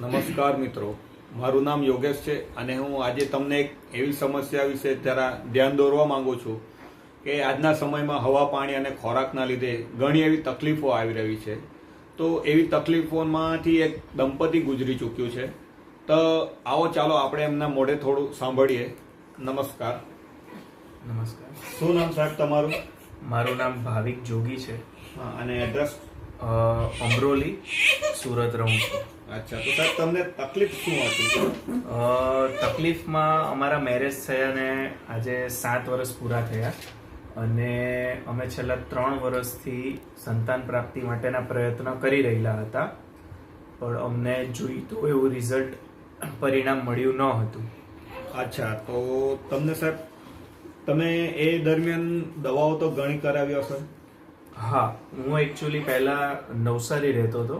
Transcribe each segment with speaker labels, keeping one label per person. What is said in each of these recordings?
Speaker 1: નમસ્કાર મિત્રો. મારું નામ યોગેશ છે અને હું આજે તમને એક એવી સમસ્યા વિશે જરા ધ્યાન દોરવા માંગુ છું કે આજના સમયમાં હવા પાણી અને ખોરાકના લીધે ઘણી એવી તકલીફો આવી રહી છે. તો એવી તકલીફોમાંથી એક દંપતી ગુજરી ચૂક્યું છે. તો આવો ચાલો આપણે એમના મોઢે થોડું સાંભળીએ. નમસ્કાર.
Speaker 2: નમસ્કાર.
Speaker 1: શું નામ સાહેબ તમારું?
Speaker 2: મારું નામ ભાવિક જોગી છે.
Speaker 1: અને એડ્રેસ
Speaker 2: અમરોલી સુરત રહું છું.
Speaker 1: અચ્છા તો સાહેબ તમને તકલીફ શું હતી?
Speaker 2: તકલીફમાં અમારા મેરેજ થયા ને આજે સાત વર્ષ પૂરા થયા અને અમે છેલ્લા ત્રણ વર્ષથી સંતાન પ્રાપ્તિ માટેના પ્રયત્નો કરી રહેલા હતા પણ અમને જોઈતું એવું રિઝલ્ટ પરિણામ મળ્યું ન હતું
Speaker 1: અચ્છા તો તમને સાહેબ તમે એ દરમિયાન દવાઓ તો ઘણી કરાવી હશે?
Speaker 2: હા હું એકચ્યુઅલી પહેલા નવસારી રહેતો હતો.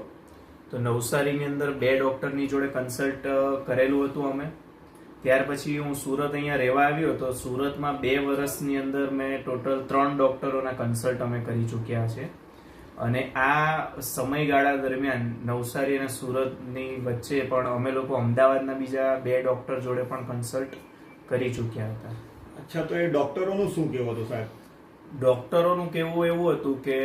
Speaker 2: તો નવસારીની અંદર બે ડૉક્ટરની જોડે કન્સલ્ટ કરેલું હતું અમે. ત્યાર પછી હું સુરત અહીંયા રહેવા આવ્યો તો સુરતમાં બે વર્ષની અંદર મેં ટોટલ ત્રણ ડૉક્ટરોના કન્સલ્ટ અમે કરી ચૂક્યા છે. અને આ સમયગાળા દરમિયાન નવસારી અને સુરતની વચ્ચે પણ અમે લોકો અમદાવાદના બીજા બે ડૉક્ટર જોડે પણ કન્સલ્ટ કરી ચૂક્યા હતા.
Speaker 1: અચ્છા તો એ ડોક્ટરોનું શું કહેવું હતું સાહેબ?
Speaker 2: ડોક્ટરોનું કહેવું એવું હતું કે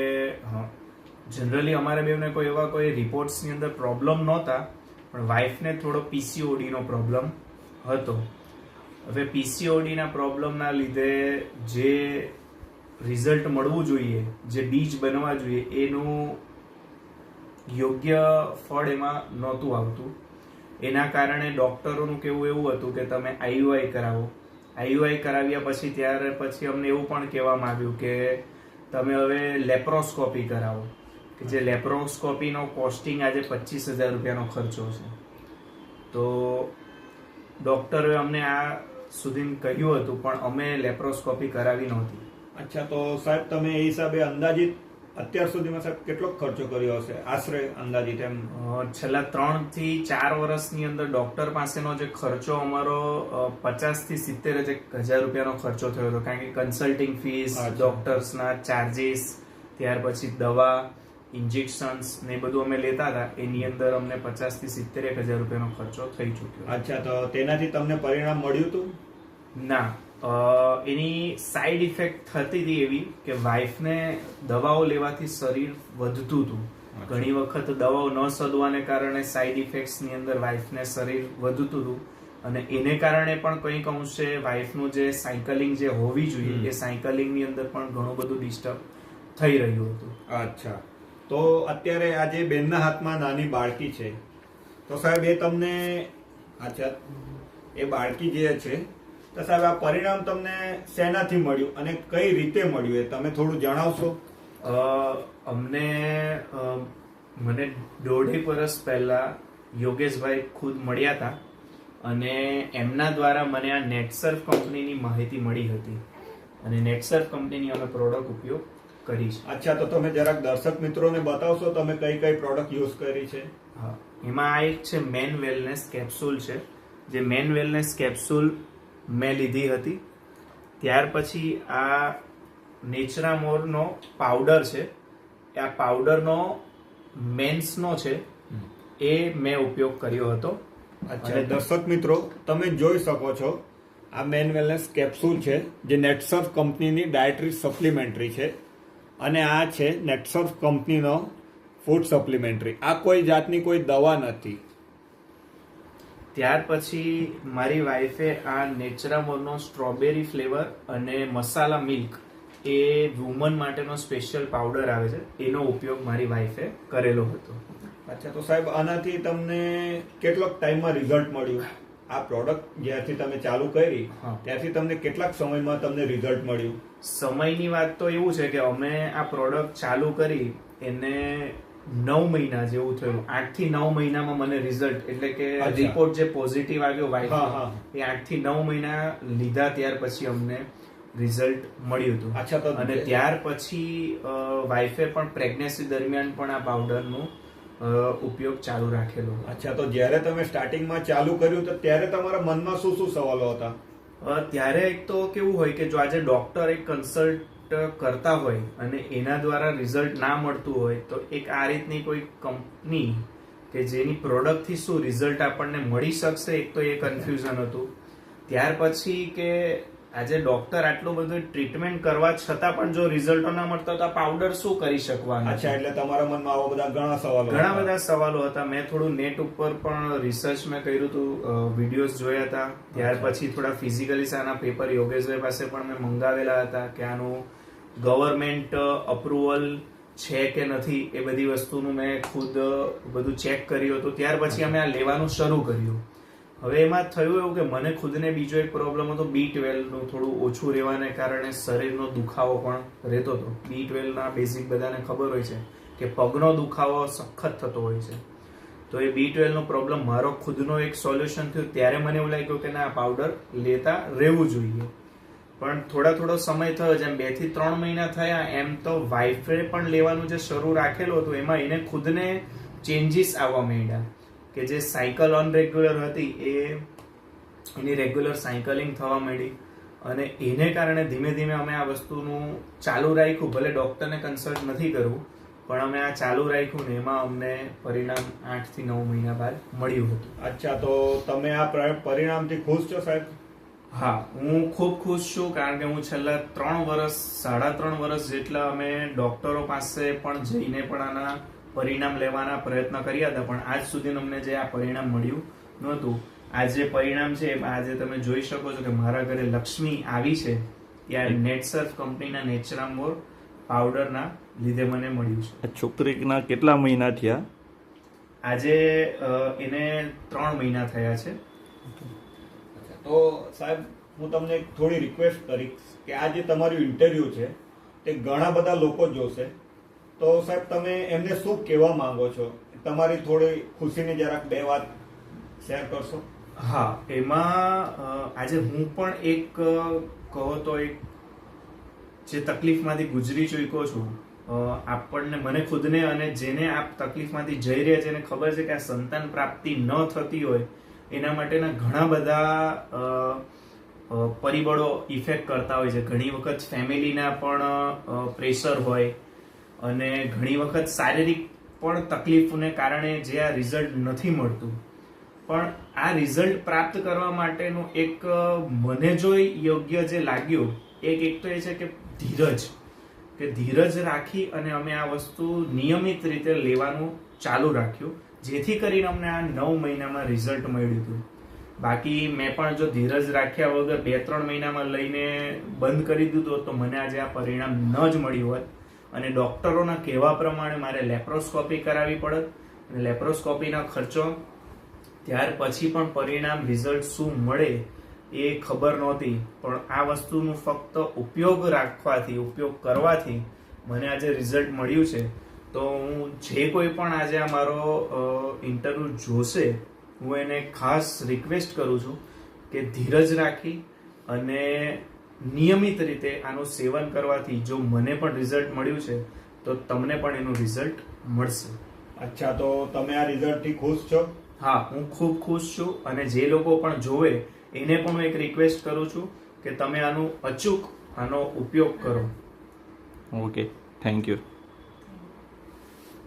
Speaker 2: જનરલી અમારે બેવને કોઈ એવા કોઈ રિપોર્ટ્સની અંદર પ્રોબ્લેમ નહોતા, પણ વાઈફને થોડો પીસીઓડીનો પ્રોબ્લેમ હતો. હવે પીસીઓડીના પ્રોબ્લેમના લીધે જે રિઝલ્ટ મળવું જોઈએ, જે બીજ બનવા જોઈએ, એનું યોગ્ય ફળ એમાં નહોતું આવતું. એના કારણે ડૉક્ટરોનું કહેવું એવું હતું કે તમે આઈયુઆઈ કરાવો. આઈયુઆઈ કરાવ્યા પછી, ત્યારે પછી અમને એવું પણ કહેવામાં આવ્યું કે તમે હવે લેપ્રોસ્કોપી કરાવો. જે લેપ્રોસ્કોપીનો કોસ્ટિંગ આજે પચીસ હજાર રૂપિયાનો ખર્ચો છે. તો ડૉક્ટરે અમને આ સુધી કહ્યું હતું પણ અમે લેપ્રોસ્કોપી કરાવી નહોતી.
Speaker 1: અચ્છા તો સાહેબ તમે એ હિસાબે અંદાજિત અત્યાર સુધીમાં સાહેબ કેટલો ખર્ચો કર્યો હશે? આશરે અંદાજિત એમ?
Speaker 2: છેલ્લા ત્રણથી ચાર વર્ષની અંદર ડોક્ટર પાસેનો જે ખર્ચો અમારો પચાસથી સિત્તેર હજાર રૂપિયાનો ખર્ચો થયો હતો. કારણ કે કન્સલ્ટિંગ ફીસ ડોક્ટર્સના ચાર્જીસ ત્યાર પછી દવા ઇન્જેક્શન્સ ને બધું અમે લેતા હતા એની અંદર અમને પચાસથી સિત્તેર એક હજાર રૂપિયાનો ખર્ચો થઈ ચૂક્યો.
Speaker 1: અચ્છા તો તેનાથી તમને પરિણામ મળ્યું હતું?
Speaker 2: ના એની સાઈડ ઇફેક્ટ થતી હતી એવી કે વાઈફને દવાઓ લેવાથી શરીર વધતું હતું. ઘણી વખત દવાઓ ન સદવાને કારણે સાઈડ ઇફેક્ટ્સની અંદર વાઈફને શરીર વધતું હતું. અને એને કારણે પણ કંઈક અંશે વાઈફનું જે સાયકલિંગ જે હોવી જોઈએ એ સાયકલિંગની અંદર પણ ઘણું બધું ડિસ્ટર્બ થઈ રહ્યું હતું.
Speaker 1: અચ્છા. તો અત્યારે આજે બેનના હાથમાં નાની બાળકી છે, તો સાહેબ એ તમને, અચ્છા, એ બાળકી જે છે, તો સાહેબ આ પરિણામ તમને શેનાથી મળ્યું અને કઈ રીતે મળ્યું એ તમે થોડું જણાવશો?
Speaker 2: અમને મને દોઢેક વર્ષ પહેલા યોગેશભાઈ ખુદ મળ્યા હતા અને એમના દ્વારા મને આ નેટસર્ફ કંપનીની માહિતી મળી હતી. અને નેટસર્ફ કંપનીની અમે પ્રોડક્ટ ઉપયોગ કરી છે
Speaker 1: અચ્છા તો તમે જરાક દર્શક મિત્રોને બતાવશો તમે કઈ કઈ પ્રોડક્ટ યુઝ કરી છે?
Speaker 2: હા એમાં આ એક છે મેન વેલનેસ કેપ્સ્યુલ છે. જે મેન વેલનેસ કેપ્સ્યુલ મેં લીધી હતી. ત્યાર પછી આ નેચરામોરનો પાવડર છે. આ પાવડરનો મેન્સનો છે. એ મેં ઉપયોગ કર્યો હતો.
Speaker 1: અચ્છા દર્શક મિત્રો તમે જોઈ શકો છો આ મેન વેલનેસ કેપ્સ્યુલ છે જે નેટસર્ફ કંપનીની ડાયટરી સપ્લિમેન્ટરી છે. અને આ છે નેટસર્ફ કંપનીનો ફૂડ સપ્લિમેન્ટરી આ કોઈ જાતની કોઈ દવા નથી.
Speaker 2: ત્યાર પછી મારી વાઈફે આ નેચરામોરનો સ્ટ્રોબેરી ફ્લેવર અને મસાલા મિલ્ક એ વુમન માટેનો સ્પેશિયલ પાવડર આવે છે. એનો ઉપયોગ મારી વાઈફે કરેલો હતો.
Speaker 1: અચ્છા તો સાહેબ આનાથી તમને કેટલોક ટાઈમમાં રિઝલ્ટ મળ્યું? આ પ્રોડક્ટ જ્યારથી તમે ચાલુ કરી
Speaker 2: હા.
Speaker 1: ત્યારથી તમને કેટલાક સમયમાં તમને રિઝલ્ટ મળ્યું
Speaker 2: સમયની વાત તો એવું છે કે અમે આ પ્રોડક્ટ ચાલુ કરી એને નવ મહિના જેવું થયું આઠથી નવ મહિનામાં મને રિઝલ્ટ એટલે કે રિપોર્ટ જે પોઝિટિવ આવ્યો વાઇફ
Speaker 1: હા.
Speaker 2: એ આઠથી નવ મહિના લીધા ત્યાર પછી અમને રિઝલ્ટ મળ્યું હતું
Speaker 1: અચ્છા, તો
Speaker 2: અને ત્યાર પછી વાઇફે પણ પ્રેગ્નન્સી દરમિયાન પણ આ પાવડરનું ઉપયોગ ચાલુ રાખેલો.
Speaker 1: અચ્છા તો જ્યારે તમે સ્ટાર્ટિંગમાં ચાલુ કર્યું તો ત્યારે તમારા મનમાં શું શું સવાલો હતા?
Speaker 2: ત્યારે એક તો કેવું હોય કે જો આજે ડોક્ટર એક કન્સલ્ટ કરતા હોય અને એના દ્વારા રિઝલ્ટ ના મળતું હોય તો એક આ રીતની કોઈ કંપની કે જેની પ્રોડક્ટથી શું રિઝલ્ટ આપણને મળી શકશે એક તો એ કન્ફ્યુઝન હતું. ત્યાર પછી કે આજે ડોક્ટર આટલું બધું ટ્રીટમેન્ટ કરવા છતાં પણ જો રિઝલ્ટો ના મળતા તો પાવડર શું કરી શકવાનું?
Speaker 1: અચ્છા એટલે તમારા મનમાં આવા બધા ઘણા સવાલો
Speaker 2: ઘણા બધા સવાલો હતા. મેં થોડું નેટ ઉપર પણ રિસર્ચ મેં કર્યું હતું વિડીયોઝ જોયા હતા. ત્યાર પછી થોડા ફિઝિકલી આના પેપર યોગેશભાઈ પાસે પણ મેં મંગાવેલા હતા કે આનું ગવર્મેન્ટ અપ્રુવલ છે કે નથી એ બધી વસ્તુનું મેં ખુદ બધું ચેક કર્યું હતું. ત્યાર પછી અમે આ લેવાનું શરૂ કર્યું. હવે એમાં થયું એવું કે મને ખુદને બીજો એક પ્રોબ્લેમ હતો બી ટ્વેલ્વનું થોડું ઓછું રહેવાને કારણે શરીરનો દુખાવો પણ રહેતો હતો. બી ટ્વેલ્વના બેઝિક બધાને ખબર હોય છે કે પગનો દુખાવો સખત થતો હોય છે. તો એ બી ટ્વેલ્વનો પ્રોબ્લેમ મારો ખુદનો એક સોલ્યુશન થયું, ત્યારે મને એવું લાગ્યું કે ના પાવડર લેતા રહેવું જોઈએ. પણ થોડા થોડો સમય થયો, જેમ બેથી ત્રણ મહિના થયા, એમ તો વાઇફે પણ લેવાનું જે શરૂ રાખેલું હતું, એમાં એને ખુદને ચેન્જીસ આવવા માંડ્યા. કે જે સાયકલ અનરેગ્યુલર હતી એ એની રેગ્યુલર સાયકલિંગ થવા માંડી. અને એને કારણે ધીમે ધીમે અમે આ વસ્તુનું ચાલુ રાખ્યું ભલે ડૉક્ટરને કન્સલ્ટ નથી કરવું પણ અમે આ ચાલુ રાખ્યું ને એમાં અમને પરિણામ આઠથી નવ મહિના બાદ મળ્યું હતું.
Speaker 1: અચ્છા તો તમે આ પ્ર- પરિણામથી ખુશ છો સાહેબ?
Speaker 2: હા હું ખૂબ ખુશ છું કારણ કે હું છેલ્લા ત્રણ વર્ષ સાડા ત્રણ વર્ષ જેટલા અમે ડોક્ટરો પાસે પણ જઈને પણ આના પરિણામ લેવાના પ્રયત્ન કર્યા હતા પણ આજ સુધી અમને જે આ પરિણામ મળ્યું નહોતું. આ જે પરિણામ છે એમાં આજે તમે જોઈ શકો છો કે મારા ઘરે લક્ષ્મી આવી છે ત્યારે નેટસર્ફ કંપનીના નેચરામોર પાવડરના લીધે મને મળ્યું છે.
Speaker 3: આ છોકરીના કેટલા મહિના થયા?
Speaker 2: આજે એને ત્રણ મહિના થયા છે.
Speaker 1: તો સાહેબ હું તમને થોડી રિક્વેસ્ટ કરીશ કે આ જે તમારું ઇન્ટરવ્યુ છે તે ઘણા બધા લોકો જોશે. તો સાહેબ, તમે એમને શું કહેવા માંગો છો? તમારી થોડી ખુશીની જરાક બે વાત શેર કરશો?
Speaker 2: હા, એમાં આજે હું પણ એક કહો તો એક જે તકલીફમાંથી ગુજરી ચૂક્યો છું આપણને, મને ખુદને અને જેને આ તકલીફમાંથી જઈ રહ્યા છે, એને ખબર છે કે આ સંતાન પ્રાપ્તિ ન થતી હોય, એના માટેના ઘણા બધા પરિબળો ઇફેક્ટ કરતા હોય છે. ઘણી વખત ફેમિલીના પણ પ્રેશર હોય અને ઘણી વખત શારીરિક પણ તકલીફોને કારણે જે આ રિઝલ્ટ નથી મળતું. પણ આ રિઝલ્ટ પ્રાપ્ત કરવા માટેનું એક મને જો યોગ્ય જે લાગ્યું, એક એક તો એ છે કે ધીરજ. કે ધીરજ રાખી અને અમે આ વસ્તુ નિયમિત રીતે લેવાનું ચાલુ રાખ્યું. જેથી કરીને અમને આ નવ મહિનામાં રિઝલ્ટ મળ્યું હતું. બાકી મેં પણ જો ધીરજ રાખ્યા વગર બે, ત્રણ મહિનામાં લઈને બંધ કરી દીધું તો મને આજે આ પરિણામ ન જ મળ્યું હોત. અને ડોક્ટરોના કહેવા પ્રમાણે મારે લેપ્રોસ્કોપી કરાવવી પડત. અને લેપ્રોસ્કોપીનો ખર્ચો, ત્યાર પછી પણ પરિણામ રિઝલ્ટ શું મળે એ ખબર નહોતી. પણ આ વસ્તુનું ફક્ત ઉપયોગ રાખવાથી, ઉપયોગ કરવાથી મને આજે રિઝલ્ટ મળ્યું છે. તો હું જે કોઈ પણ આજે આ મારો ઇન્ટરવ્યૂ જોશે, હું એને ખાસ રિક્વેસ્ટ કરું છું કે ધીરજ રાખી અને નિયમિત રીતે આનું સેવન કરવાથી જો મને પણ રિઝલ્ટ મળ્યું છે તો તમને પણ એનું રિઝલ્ટ મળશે.
Speaker 1: અચ્છા તો તમે આ રિઝલ્ટથી ખુશ છો?
Speaker 2: હા હું ખૂબ ખુશ છું અને જે લોકો પણ જોવે એને પણ હું એક રિક્વેસ્ટ કરું છું કે તમે આનું અચૂક આનો ઉપયોગ કરો.
Speaker 3: Okay thank you